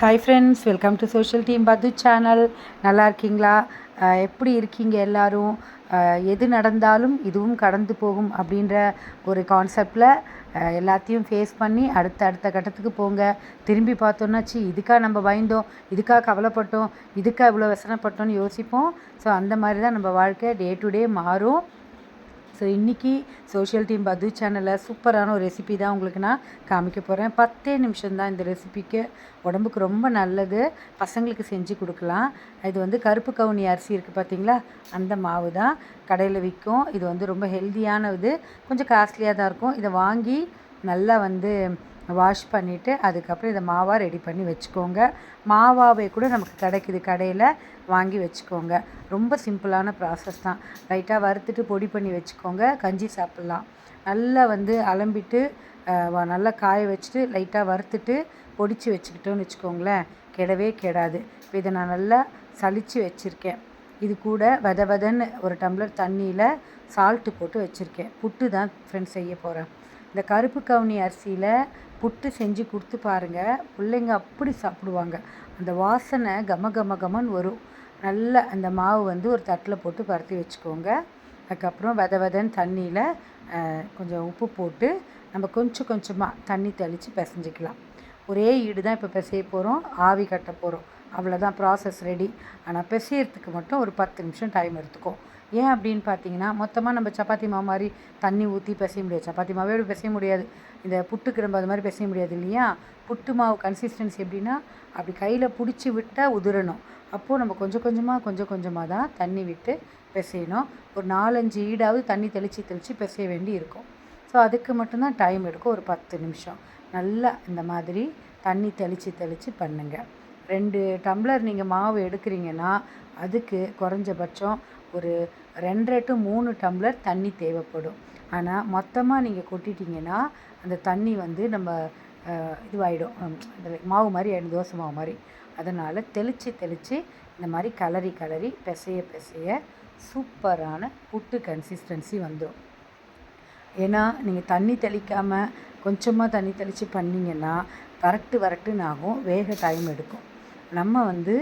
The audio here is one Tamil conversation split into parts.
Hi friends welcome to social team பத்து சேனல் நல்லா இருக்கீங்களா? எப்படி இருக்கீங்க எல்லோரும்? எது நடந்தாலும் இதுவும் கடந்து போகும் அப்படின்ற ஒரு கான்செப்டில் எல்லாத்தையும் ஃபேஸ் பண்ணி அடுத்த அடுத்த கட்டத்துக்கு போங்க. திரும்பி பார்த்தோன்னா இதுக்காக நம்ம பயந்தோம் இதுக்காக கவலைப்பட்டோம் இதுக்காக இவ்வளோ வசனப்பட்டோம்னு யோசிப்போம். ஸோ அந்த மாதிரி தான் நம்ம வாழ்க்கை. டே டு டே மாறும். ஸோ இன்றைக்கி சோஷியல் டீம் பது சேனலில் சூப்பரான ஒரு ரெசிபி தான் உங்களுக்கு நான் காமிக்க போகிறேன் பத்தே நிமிஷம் தான் இந்த ரெசிபிக்கு உடம்புக்கு ரொம்ப நல்லது. பசங்களுக்கு செஞ்சு கொடுக்கலாம். இது வந்து கருப்பு கவுனி அரிசி இருக்குது பார்த்தீங்களா அந்த மாவு தான் கடையில் விற்கும் இது வந்து ரொம்ப ஹெல்த்தியான இது கொஞ்சம் காஸ்ட்லியாக தான் இருக்கும். இதை வாங்கி நல்லா வந்து வாஷ் பண்ணிவிட்டு அதுக்கப்புறம் இதை மாவாக ரெடி பண்ணி வச்சுக்கோங்க. மாவாவே கூட நமக்கு கிடைக்குது. கடையில் வாங்கி வச்சுக்கோங்க. ரொம்ப சிம்பிளான ப்ராசஸ் தான். லைட்டாக வறுத்துட்டு பொடி பண்ணி வச்சுக்கோங்க. கஞ்சி சாப்பிட்லாம். நல்லா வந்து அலம்பிட்டு நல்லா காய வச்சுட்டு லைட்டாக வறுத்துட்டு பொடிச்சு வச்சுக்கிட்டோன்னு வச்சுக்கோங்களேன். கெடவே கெடாது. இப்போ இதை நான் நல்லா சளிச்சு வச்சுருக்கேன். இது கூட வெத வதன்னு ஒரு டம்ளர் தண்ணியில் சால்ட்டு போட்டு வச்சுருக்கேன். புட்டு தான் ஃப்ரெண்ட்ஸ் செய்ய போகிறேன் இந்த கருப்பு கவுனி அரிசியில் புட்டு செஞ்சு கொடுத்து பாருங்கள் பிள்ளைங்க அப்படி சாப்பிடுவாங்க. அந்த வாசனை கம கம கமன்னு வரும். நல்ல அந்த மாவு வந்து ஒரு தட்டில் போட்டு பரத்தி வச்சுக்கோங்க. அதுக்கப்புறம் வெத வெதன்னு தண்ணியில் கொஞ்சம் உப்பு போட்டு நம்ம கொஞ்சம் கொஞ்சமாக தண்ணி தெளித்து பிசைஞ்சிக்கலாம். ஒரே ஈடு தான் இப்போ பிசைய போகிறோம் ஆவி கட்ட போகிறோம் அவ்வளோதான் ப்ராசஸ் ரெடி ஆனால் பிசையறதுக்கு மட்டும் ஒரு பத்து நிமிஷம் டைம் எடுத்துக்கும். ஏன் அப்படின்னு பார்த்தீங்கன்னா மொத்தமாக நம்ம சப்பாத்தி மாவு மாதிரி தண்ணி ஊற்றி பிசைய முடியாது. சப்பாத்தி மாவே அப்படி பிசைய முடியாது. இந்த புட்டு கிடம்பு அது மாதிரி பிசைய முடியாது இல்லையா? புட்டு மாவு கன்சிஸ்டன்சி எப்படின்னா அப்படி கையில் பிடிச்சி விட்டால் உதிரணும். அப்போது நம்ம கொஞ்சம் கொஞ்சமாக கொஞ்சம் கொஞ்சமாக தான் தண்ணி விட்டு பிசையணும். ஒரு நாலஞ்சு ஈடாவது தண்ணி தெளித்து தெளித்து பிசைய வேண்டி இருக்கும். ஸோ அதுக்கு மட்டும்தான் டைம் எடுக்கும். ஒரு பத்து நிமிஷம். நல்லா இந்த மாதிரி தண்ணி தெளித்து தெளித்து பண்ணுங்கள் ரெண்டு டம்ளர் நீங்கள் மாவு எடுக்கிறீங்கன்னா அதுக்கு குறைஞ்சபட்சம் ஒரு ரெண்டரை டு மூணு டம்ளர் தண்ணி தேவைப்படும். ஆனால் மொத்தமாக நீங்கள் கொட்டிட்டீங்கன்னா அந்த தண்ணி வந்து நம்ம இதுவாகிடும் இதுவாயிடும். மாவு மாதிரி ஆகிடும் தோசை மாவு மாதிரி. அதனால் தெளித்து தெளித்து இந்த மாதிரி கலரி கலரி பிசைய பிசைய சூப்பரான புட்டு கன்சிஸ்டன்சி வந்துடும் ஏன்னா நீங்கள் தண்ணி தெளிக்காமல் கொஞ்சமாக தண்ணி தெளித்து பண்ணிங்கன்னா வரட்டு வரட்டுன்னு ஆகும். வேக டைம் எடுக்கும். நம்ம வந்து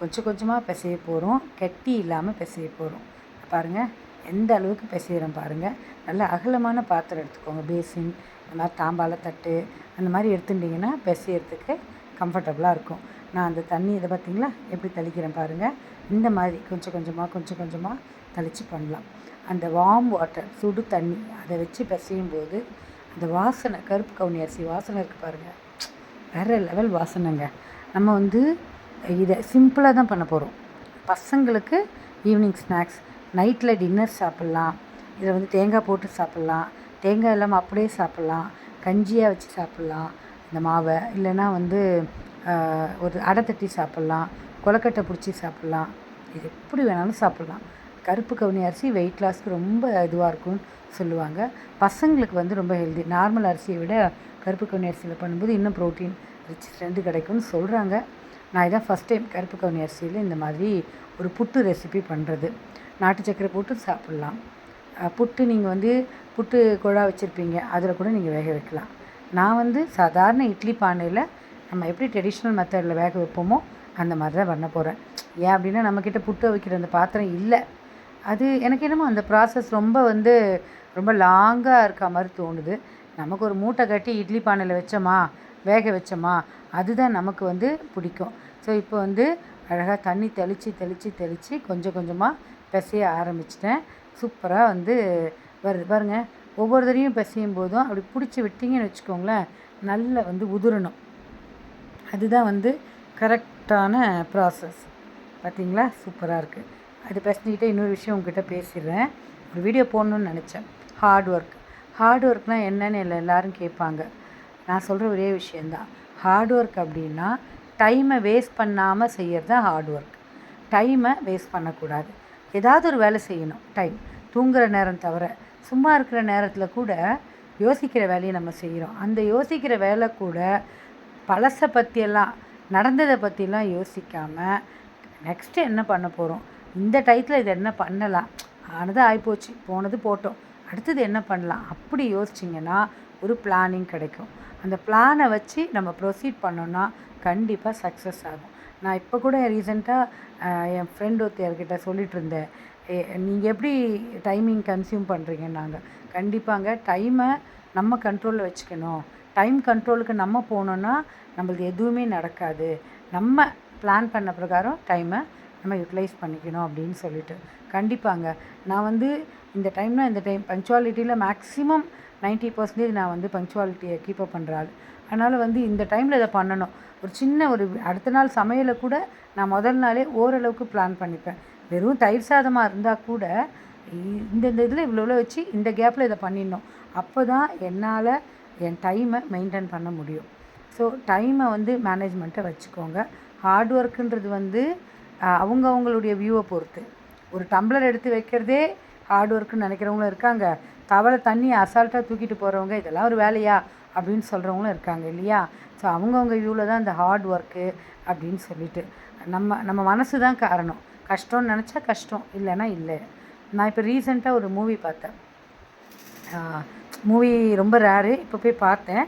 கொஞ்சம் கொஞ்சமாக பிசைய போகிறோம் கெட்டி இல்லாமல் பிசைய போகிறோம் பாருங்கள் எந்த அளவுக்கு பிசைகிறோம் பாருங்கள் நல்ல அகலமான பாத்திரம் எடுத்துக்கோங்க. பேசின் இந்த மாதிரி தாம்பால தட்டு அந்த மாதிரி எடுத்துட்டிங்கன்னா பிசையறதுக்கு கம்ஃபர்டபுளாக இருக்கும். நான் அந்த தண்ணி இதை பார்த்திங்களா எப்படி தெளிக்கிறேன் பாருங்கள் இந்த மாதிரி கொஞ்சம் கொஞ்சமாக கொஞ்சம் கொஞ்சமாக தெளித்து பண்ணலாம். அந்த வார்ம் வாட்டர் சுடு தண்ணி அதை வச்சு பிசையும் போது அந்த வாசனை கருப்பு கவுனி அரிசி வாசனை இருக்குது பாருங்கள் வேறு லெவல் வாசனைங்க. நம்ம வந்து இதை சிம்பிளாக தான் பண்ண போகிறோம் பசங்களுக்கு ஈவினிங் ஸ்நாக்ஸ் நைட்டில் டின்னர் சாப்பிட்லாம். இதில் வந்து தேங்காய் போட்டு சாப்பிட்லாம். தேங்காய் இல்லாமல் அப்படியே சாப்பிட்லாம். கஞ்சியாக வச்சு சாப்பிட்லாம். இந்த மாவை. இல்லைன்னா வந்து ஒரு அடை தட்டி சாப்பிட்லாம். கொலக்கட்டை பிடிச்சி சாப்பிட்லாம். இது எப்படி வேணாலும் சாப்பிட்லாம். கருப்பு கவுனி அரிசி வெயிட் லாஸ்க்கு ரொம்ப இதுவாக இருக்கும்னு சொல்லுவாங்க. பசங்களுக்கு வந்து ரொம்ப ஹெல்தி நார்மல் அரிசியை விட கருப்பு கவுனி அரிசியில் பண்ணும்போது இன்னும் ப்ரோட்டீன் ரிச் ரெண்டு கிடைக்கும்னு சொல்கிறாங்க நான் இதான் ஃபஸ்ட் டைம் கருப்பு கவுனி அரிசியில் இந்த மாதிரி ஒரு புட்டு ரெசிபி பண்ணுறது நாட்டு சக்கரை போட்டு சாப்பிட்லாம். புட்டு நீங்கள் வந்து புட்டு குழா வச்சுருப்பீங்க அதில் கூட நீங்கள் வேக வைக்கலாம். நான் வந்து சாதாரண இட்லி பானையில் நம்ம எப்படி ட்ரெடிஷ்னல் மெத்தடில் வேக வைப்போமோ அந்த மாதிரி தான் பண்ண போகிறேன் ஏன் அப்படின்னா நம்மக்கிட்ட புட்டு வைக்கிற அந்த பாத்திரம் இல்லை. அது எனக்கு என்னமோ அந்த ப்ராசஸ் ரொம்ப வந்து ரொம்ப லாங்காக இருக்க மாதிரி தோணுது. நமக்கு ஒரு மூட்டை கட்டி இட்லி பானையில் வச்சோமா வேக வச்சோமா அதுதான் நமக்கு வந்து பிடிக்கும். ஸோ இப்போ வந்து அழகாக தண்ணி தெளித்து தெளித்து தெளித்து கொஞ்சம் கொஞ்சமாக பிசைய ஆரம்பிச்சிட்டேன். சூப்பராக வந்து வருது. பாருங்கள் ஒவ்வொரு தடையும் பிசையும் போதும் அப்படி பிடிச்சி விட்டிங்கன்னு வச்சுக்கோங்களேன் நல்லா வந்து உதிரணும். அதுதான் வந்து கரெக்டான ப்ராசஸ் பார்த்திங்களா சூப்பராக இருக்குது அது பேசிக்கிட்டே இன்னொரு விஷயம் உங்ககிட்ட பேசிடுறேன். ஒரு வீடியோ போடணுன்னு நினச்சேன். ஹார்ட் ஒர்க் ஹார்ட் ஒர்க்னால் என்னன்னு எல்லா எல்லாரும் கேட்பாங்க. நான் சொல்கிற ஒரே விஷயந்தான் ஹார்ட் ஒர்க் அப்படின்னா டைமை வேஸ்ட் பண்ணாமல் செய்கிறது தான் ஹார்ட் ஒர்க் டைமை வேஸ்ட் பண்ணக்கூடாது. ஏதாவது ஒரு வேலை செய்யணும். டைம் தூங்குற நேரம் தவிர சும்மா இருக்கிற நேரத்தில் கூட யோசிக்கிற வேலையை நம்ம செய்கிறோம் அந்த யோசிக்கிற வேலை கூட பழசை பற்றியெல்லாம் நடந்ததை பற்றியெல்லாம் யோசிக்காமல் நெக்ஸ்ட்டு என்ன பண்ண போகிறோம் இந்த டயத்தில் இது என்ன பண்ணலாம்? ஆனது ஆகிப்போச்சு போனது போட்டோம். அடுத்தது என்ன பண்ணலாம்? அப்படி யோசிச்சிங்கன்னா ஒரு பிளானிங் கிடைக்கும். அந்த பிளானை வச்சு நம்ம ப்ரொசீட் பண்ணோன்னா கண்டிப்பாக சக்ஸஸ் ஆகும். நான் இப்போ கூட ரீசெண்டாக என் ஃப்ரெண்ட் ஒருத்தர்கிட்ட சொல்லிட்டு இருந்தேன். நீங்கள் எப்படி டைமிங் கன்சியூம் பண்ணுறீங்கன்னாங்க கண்டிப்பாங்க டைமை நம்ம கண்ட்ரோலில் வச்சுக்கணும். டைம் கண்ட்ரோலுக்கு நம்ம போனோன்னா நம்மளுக்கு எதுவுமே நடக்காது. நம்ம பிளான் பண்ண பிரகாரம் டைமை நம்ம யூட்டிலைஸ் பண்ணிக்கணும் அப்படின்னு சொல்லிட்டு. கண்டிப்பாங்க. நான் வந்து இந்த டைம்னால் இந்த டைம் பஞ்சுவாலிட்டியில் மேக்ஸிமம் 90% பர்சன்டேஜ் நான் வந்து பங்க்சுவாலிட்டியை கீப்பப் பண்ணுற ஆள். அதனால் வந்து இந்த டைமில் இதை பண்ணணும். ஒரு சின்ன ஒரு அடுத்த நாள் சமையலை கூட நான் முதல் நாளே ஓரளவுக்கு பிளான் பண்ணிப்பேன். வெறும் தயிர் சாதமாக இருந்தால் கூட இந்தந்த இந்த இந்த இதில் இவ்வளோ வச்சு இந்த கேப்பில் இதை பண்ணிடணும். அப்போ தான் என்னால் என் டைமை மெயின்டைன் பண்ண முடியும். ஸோ டைமை வந்து மேனேஜ்மெண்ட்டை வச்சுக்கோங்க. ஹார்ட் ஒர்க்குன்றது வந்து அவங்க அவங்களுடைய வியூவை பொறுத்து. ஒரு டம்ளர் எடுத்து வைக்கிறதே ஹார்ட் ஒர்க்குன்னு நினைக்கிறவங்களும் இருக்காங்க. தவளை தண்ணி அசால்ட்டாக தூக்கிட்டு போகிறவங்க இதெல்லாம் ஒரு வேலையா அப்படின்னு சொல்கிறவங்களும் இருக்காங்க இல்லையா? ஸோ அவங்கவுங்க வியூவில் தான் இந்த ஹார்ட் ஒர்க்கு அப்படின்னு சொல்லிட்டு நம்ம நம்ம மனசு தான் காரணம். கஷ்டம்னு நினச்சா கஷ்டம் இல்லைன்னா இல்லை. நான் இப்போ ரீசெண்டாக ஒரு மூவி பார்த்தேன். மூவி ரொம்ப ரேரு இப்போ போய் பார்த்தேன்.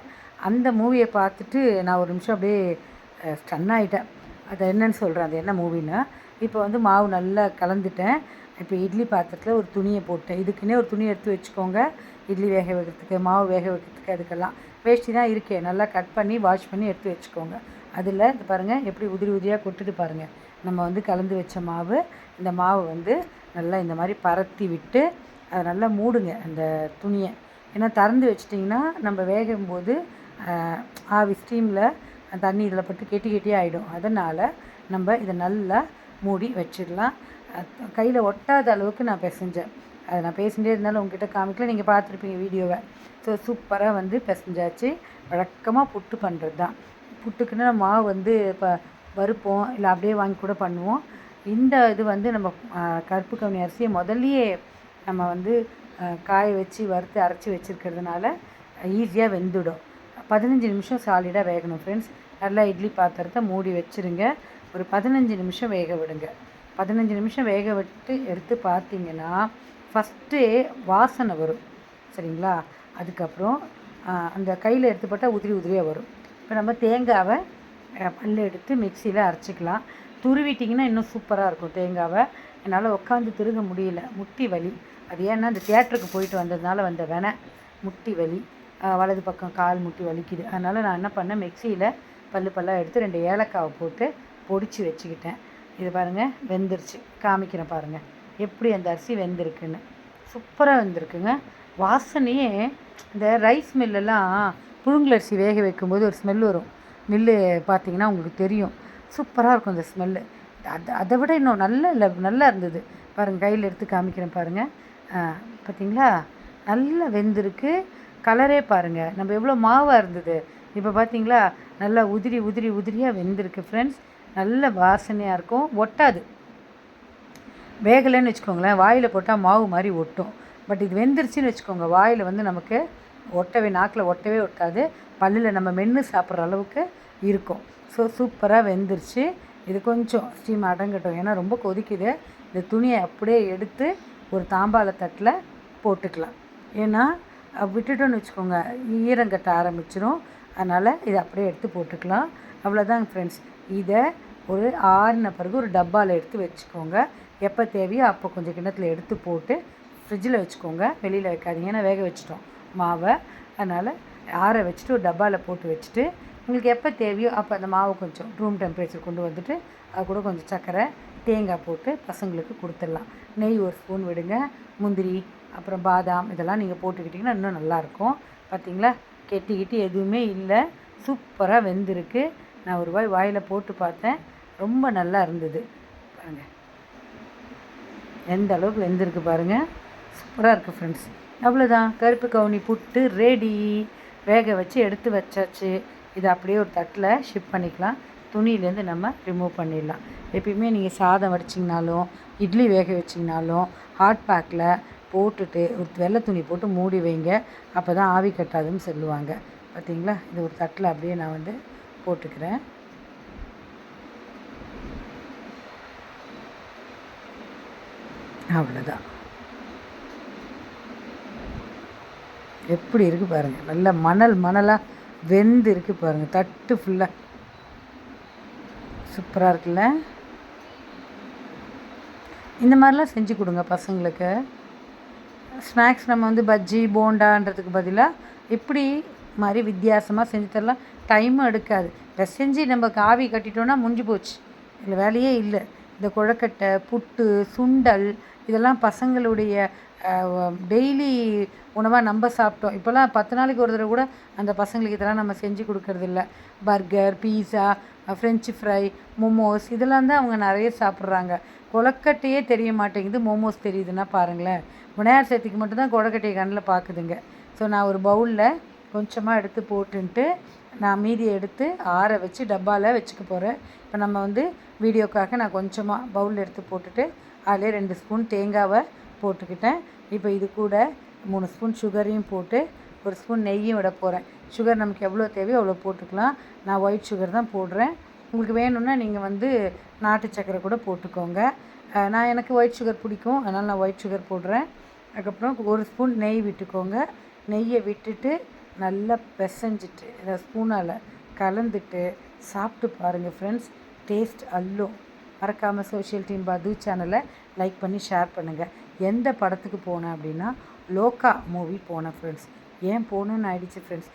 அந்த மூவியை பார்த்துட்டு நான் ஒரு நிமிஷம் அப்படியே ஸ்டன் ஆகிட்டேன் அது என்னன்னு சொல்கிறேன் அது என்ன மூவின்னு இப்போ வந்து மாவு நல்லா கலந்துட்டேன். இப்போ இட்லி பாத்திரத்தில் ஒரு துணியை போட்டேன் இதுக்குன்னே ஒரு துணி எடுத்து வச்சுக்கோங்க. இட்லி வேக வைக்கிறதுக்கு மாவு வேக வைக்கிறதுக்கு அதுக்கெல்லாம். வேஷ்டி தான் இருக்கே. நல்லா கட் பண்ணி வாஷ் பண்ணி எடுத்து வச்சுக்கோங்க. அதில் இது பாருங்கள் எப்படி உதிரி உதிரியாக கொட்டுட்டு பாருங்கள் நம்ம வந்து கலந்து வச்ச மாவு இந்த மாவு வந்து நல்லா இந்த மாதிரி பரத்தி விட்டு அதை நல்லா மூடுங்க அந்த துணியை. ஏன்னா திறந்து வச்சிட்டிங்கன்னா நம்ம வேகும்போது ஆவி ஸ்டீமில் தண்ணி இதில் பட்டு கெட்டி கெட்டியாக ஆகிடும் அதனால் நம்ம இதை நல்லா மூடி வச்சிடலாம். கையில் ஒட்டாத அளவுக்கு நான் பிசைஞ்சேன். அதை நான் பேசிகிட்டே இருந்தாலும் உங்ககிட்ட காமிக்கல. நீங்கள் பார்த்துருப்பீங்க வீடியோவை. ஸோ சூப்பராக வந்து பிசைஞ்சாச்சு. வழக்கமாக புட்டு பண்ணுறது தான். புட்டுக்குன்னு மாவு வந்து இப்போ வறுப்போம். இல்லை அப்படியே வாங்கி கூட பண்ணுவோம். இந்த இது வந்து நம்ம கருப்பு கவுனி அரிசியை முதல்லையே நம்ம வந்து காய வச்சு வறுத்து அரைச்சி வச்சுருக்கிறதுனால ஈஸியாக வெந்துடும். பதினஞ்சு நிமிஷம் சாலிடாக வேகணும் ஃப்ரெண்ட்ஸ் நல்லா இட்லி பாத்திரத்தை மூடி வச்சுருங்க. ஒரு பதினஞ்சு நிமிஷம் வேக விடுங்க. பதினஞ்சு நிமிஷம் வேக விட்டு எடுத்து பார்த்தீங்கன்னா ஃபஸ்ட்டே வாசனை வரும். சரிங்களா? அதுக்கப்புறம் அந்த கையில் எடுத்துப்பட்டால் உதிரி உதிரியாக வரும். இப்போ நம்ம தேங்காவை பல் எடுத்து மிக்சியில் அரைச்சிக்கலாம். துருவிட்டிங்கன்னா இன்னும் சூப்பராக இருக்கும் தேங்காவை. என்னால் உட்காந்து திருக முடியல. முட்டி வலி. அது ஏன்னா இந்த தியேட்டருக்கு போயிட்டு வந்ததுனால வந்த வெனை. முட்டி வலி. வலது பக்கம் கால் முட்டி வலிக்குது. அதனால் நான் என்ன பண்ணேன் மிக்சியில் பல்லு பல்லாக எடுத்து ரெண்டு ஏலக்காவை போட்டு பொடிச்சு வச்சுக்கிட்டேன். இது பாருங்கள் வெந்துருச்சு. காமிக்கிறேன் பாருங்கள் எப்படி அந்த அரிசி வெந்திருக்குன்னு. சூப்பராக வெந்திருக்குங்க. வாசனையே இந்த ரைஸ் மில்லெல்லாம் புழுங்கல் அரிசி வேக வைக்கும்போது ஒரு ஸ்மெல் வரும். மில்லு பார்த்தீங்கன்னா உங்களுக்கு தெரியும். சூப்பராக இருக்கும் அந்த ஸ்மெல்லு அதை அதை விட இன்னும் நல்ல இல்லை நல்லா இருந்தது. பாருங்கள் கையில் எடுத்து காமிக்கிறேன் பாருங்கள் பார்த்தீங்களா? நல்லா வெந்திருக்கு. கலரே பாருங்கள் நம்ம எவ்வளோ மாவாக இருந்தது. இப்போ பார்த்தீங்களா? நல்லா உதிரி உதிரி உதிரியாக வெந்திருக்கு ஃப்ரெண்ட்ஸ் நல்ல வாசனையாக இருக்கும். ஒட்டாது. வேகலைன்னு வச்சுக்கோங்களேன் வாயில் போட்டால் மாவு மாதிரி ஒட்டும். பட் இது வெந்துருச்சுன்னு வச்சுக்கோங்க வாயில் வந்து நமக்கு ஒட்டவே நாக்கில் ஒட்டவே ஒட்டாது. பல்லில் நம்ம மென்று சாப்பிட்ற அளவுக்கு இருக்கும். ஸோ சூப்பராக வெந்துருச்சு. இது கொஞ்சம் ஸ்டீம் அடங்கட்டும். ஏன்னா ரொம்ப கொதிக்குது. இந்த துணியை அப்படியே எடுத்து ஒரு தாம்பாள தட்டில் போட்டுக்கலாம். ஏன்னா விட்டுட்டோன்னு வச்சுக்கோங்க ஈரங்கட்ட ஆரம்பிச்சிடும் அதனால் இதை அப்படியே எடுத்து போட்டுக்கலாம். அவ்வளோதாங்க ஃப்ரெண்ட்ஸ் இதை ஒரு ஆறின பிறகு ஒரு டப்பாவில் எடுத்து வச்சுக்கோங்க. எப்போ தேவையோ அப்போ கொஞ்சம் கிண்ணத்தில் எடுத்து போட்டு ஃப்ரிட்ஜில் வச்சுக்கோங்க. வெளியில் வைக்காதீங்க. ஏன்னா வேக வச்சுட்டோம். மாவை. அதனால் ஆற வச்சுட்டு ஒரு டப்பாவில் போட்டு வச்சுட்டு உங்களுக்கு எப்போ தேவையோ அப்போ அந்த மாவை கொஞ்சம் ரூம் டெம்பரேச்சர் கொண்டு வந்துட்டு அது கூட கொஞ்சம் சர்க்கரை தேங்காய் போட்டு பசங்களுக்கு கொடுத்துடலாம். நெய் ஒரு ஸ்பூன் விடுங்க. முந்திரி அப்புறம் பாதாம் இதெல்லாம் நீங்கள் போட்டுக்கிட்டிங்கன்னா இன்னும் நல்லாயிருக்கும் பார்த்தீங்களா கெட்டி எதுவுமே இல்லை. சூப்பராக வெந்திருக்கு. நான் ஒரு வாய் வாயில் போட்டு பார்த்தேன். ரொம்ப நல்லா இருந்தது. பாருங்கள் எந்த அளவுக்கு வெந்திருக்கு பாருங்கள் சூப்பராக இருக்குது ஃப்ரெண்ட்ஸ் அவ்வளோதான் கருப்பு கவுனி புட்டு ரெடி வேக வச்சு எடுத்து வச்சாச்சு. இதை அப்படியே ஒரு தட்டில் ஷிப் பண்ணிக்கலாம். துணியிலேருந்து நம்ம ரிமூவ் பண்ணிடலாம். எப்பயுமே நீங்கள் சாதம் வடிச்சிங்கனாலும் இட்லி வேக வச்சிங்கனாலும் ஹாட் பேக்கில் போட்டுட்டு ஒரு வெள்ளை துணி போட்டு மூடி வைங்க. அப்போ தான் ஆவி கட்டாதுன்னு சொல்லுவாங்க. பார்த்தீங்களா இது ஒரு தட்டில் அப்படியே நான் வந்து போட்டுக்கிறேன். அவ்வளோதான் எப்படி இருக்குது பாருங்கள் நல்ல மணல் மணலாக வெந்து இருக்குது பாருங்கள் தட்டு ஃபுல்லாக சூப்பராக இருக்குல்ல? இந்த மாதிரிலாம் செஞ்சு கொடுங்க பசங்களுக்கு. ஸ்நாக்ஸ் நம்ம வந்து பஜ்ஜி போண்டான்றதுக்கு பதிலாக இப்படி மாதிரி வித்தியாசமாக செஞ்சு தரலாம். டைமும் எடுக்காது. பிசைஞ்சு நம்ம காவி கட்டிட்டோன்னா முடிஞ்சு போச்சு. இதில் வேலையே இல்லை. இந்த குழக்கட்டை புட்டு சுண்டல் இதெல்லாம் பசங்களுடைய டெய்லி உணவாக நம்ம சாப்பிட்டோம். இப்போல்லாம் பத்து நாளைக்கு ஒரு தடவை கூட அந்த பசங்களுக்கு இதெல்லாம் நம்ம செஞ்சு கொடுக்கறதில்ல burger pizza French fry momos இதெல்லாம் தான் அவங்க நிறைய சாப்பிட்றாங்க. கொழக்கட்டையே தெரிய மாட்டேங்குது. மோமோஸ் தெரியுதுன்னா பாருங்களேன். விநாயகர் சதுர்த்திக்கு மட்டும்தான் கொலக்கட்டையை கண்ணில் பார்க்குதுங்க. ஸோ நான் ஒரு பவுலில் கொஞ்சமாக எடுத்து போட்டுன்ட்டு நான் மீதியை எடுத்து ஆற வச்சு டப்பாவில் வச்சுக்க போகிறேன் இப்போ நம்ம வந்து வீடியோக்காக நான் கொஞ்சமாக பவுலில் எடுத்து போட்டுட்டு அதிலே ரெண்டு ஸ்பூன் தேங்காவை போட்டுக்கிட்டேன். இப்போ இது கூட மூணு ஸ்பூன் சுகரையும் போட்டு ஒரு ஸ்பூன் நெய்யும் விட போகிறேன் சுகர் நமக்கு எவ்வளோ தேவையோ அவ்வளோ போட்டுக்கலாம். நான் ஒயிட் சுகர் தான் போடுறேன். உங்களுக்கு வேணும்னா நீங்கள் வந்து நாட்டு சர்க்கரை கூட போட்டுக்கோங்க. நான் எனக்கு ஒயிட் சுகர் பிடிக்கும். அதனால் நான் ஒயிட் சுகர் போடுறேன். அதுக்கப்புறம் ஒரு ஸ்பூன் நெய் விட்டுக்கோங்க. நெய்யை விட்டுட்டு நல்லா பிசைஞ்சிட்டு இதை ஸ்பூனால் கலந்துட்டு சாப்பிட்டு பாருங்கள் ஃப்ரெண்ட்ஸ் டேஸ்ட் அல்லும் மறக்காமல் சோஷியல் டீம் பது சேனலை லைக் பண்ணி ஷேர் பண்ணுங்கள் எந்த படத்துக்கு போனேன் அப்படின்னா லோக்கா மூவி போனேன் ஃப்ரெண்ட்ஸ் ஏன் போகணுன்னு ஆயிடுச்சு ஃப்ரெண்ட்ஸ்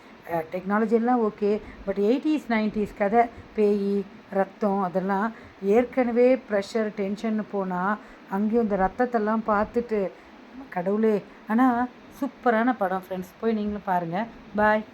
டெக்னாலஜிலாம் ஓகே பட் எயிட்டிஸ் நைன்டிஸ் கதை பேய் ரத்தம் அதெல்லாம் ஏற்கனவே ப்ரெஷர் டென்ஷன் போனால் அங்கேயும் இந்த ரத்தத்தெல்லாம் பார்த்துட்டு கடவுளே. ஆனால் சூப்பரான படம் ஃப்ரெண்ட்ஸ் போய் நீங்களும் பாருங்கள் பாய்